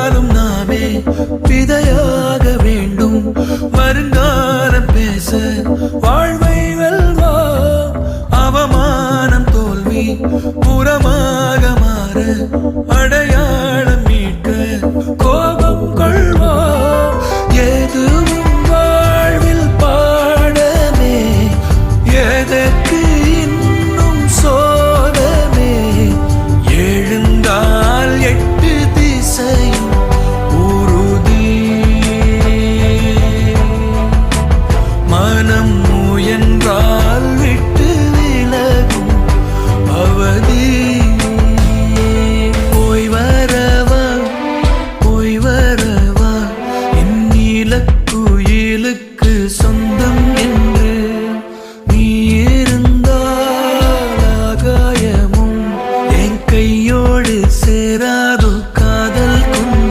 நாமே விதையாக வேண்டும். வருங்காலம் பேச வாழ்வை வெல்வா. அவமானம் தோல்வி Gül son